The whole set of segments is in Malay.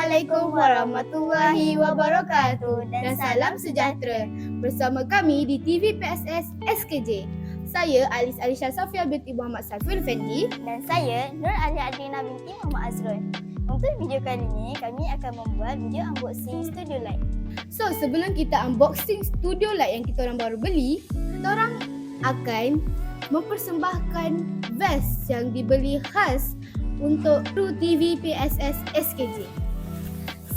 warahmatullahi wabarakatuh dan salam sejahtera bersama kami di TV PSS SKJ. Saya Alis Alisha Safia binti Muhammad Safir Fendi. Dan saya Nur Ali Adrina binti Muhammad Azrul. Untuk video kali ini, kami akan membuat video unboxing Studio Light. So sebelum kita unboxing studio light yang kita orang baru beli, kita orang akan mempersembahkan vest yang dibeli khas untuk True TV PSS SKJ.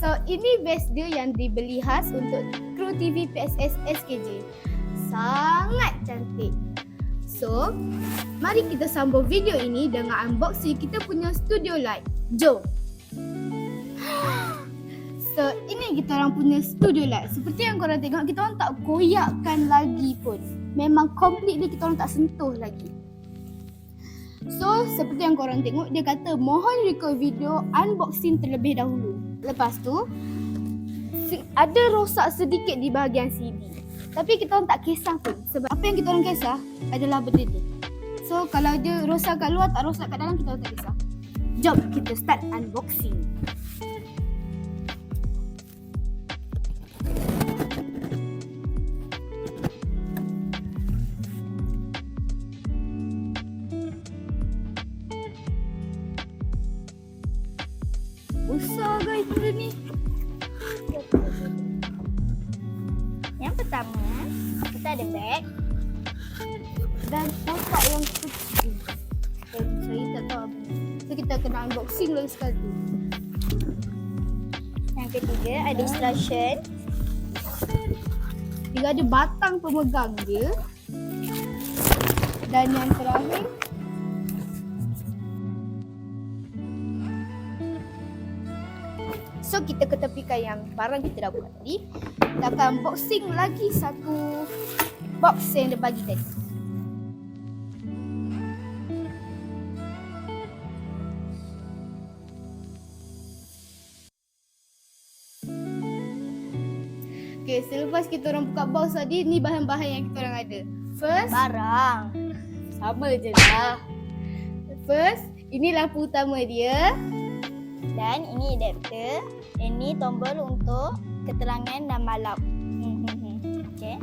So ini vest dia yang dibeli khas untuk True TV PSS SKJ. Sangat cantik. So, mari kita sambung video ini dengan unboxing kita punya studio light. Jom. So, ini kita orang punya studio light. Seperti yang korang tengok, kita orang tak koyakkan lagi pun. Memang completely kita orang tak sentuh lagi. So, seperti yang korang tengok, dia kata mohon record video unboxing terlebih dahulu. Lepas tu, ada rosak sedikit di bahagian CD. Tapi kita orang tak kisah pun. Sebab apa yang kita orang kisah adalah benda ni. So, kalau dia rosak kat luar, tak rosak kat dalam, kita orang tak kisah. Jom kita start unboxing. Besar guys benda ni. Yang pertama, kita ada bag. Dan kotak yang kecil. Eh, saya tak tahu apa. So kita kena unboxing lagi sekali. Yang ketiga, ada instruction. Dia ada batang pemegang dia. Dan yang terakhir So kita ketepikan yang barang kita dah buat tadi Kita akan unboxing lagi satu box yang dia bagi tadi Okay, selepas kita orang buka box tadi, ni bahan-bahan yang kita orang ada. First, Barang. sama je lah. First, ini lampu utama dia. Dan ini adapter. Ini tombol untuk keterangan dan malam. Okay.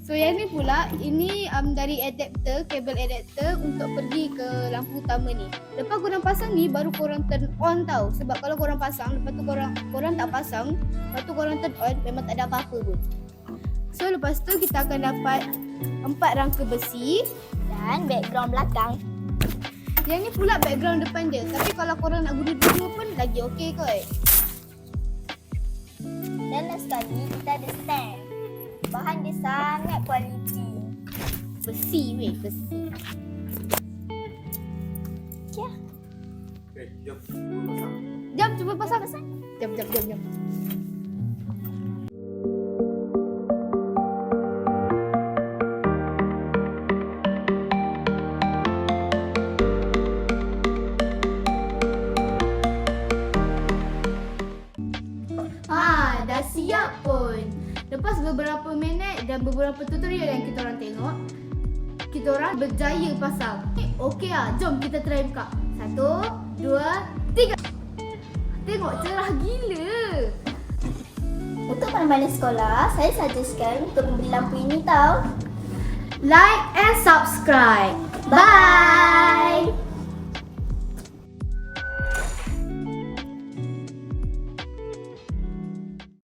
So yang ni pula, ini um, dari adapter, kabel adapter untuk pergi ke lampu utama ni. Lepas korang pasang ni, baru korang turn on tau. Sebab kalau korang pasang, lepas tu korang, korang tak pasang, lepas tu korang turn on, memang tak ada apa-apa pun. So lepas tu kita akan dapat empat rangka besi. Dan background belakang. Yang ni pula background depan dia. Tapi kalau korang nak guna dua pun lagi okey kot. Dan last sekali, kita ada stand. Bahan dia sangat kualiti. Besi weh, besi. Okay. Eh, jom. Jom cuba pasang. pasang. Jom, jom, jom, jom. Ha, dah siap pun. Lepas beberapa minit dan beberapa tutorial yang kita orang tengok, kita orang berjaya pasang. Eh, Okey lah, jom kita try buka. Satu, dua, tiga. Tengok cerah gila. Untuk mana-mana sekolah, saya suggestkan untuk membeli lampu ini tau. Like and subscribe. Bye.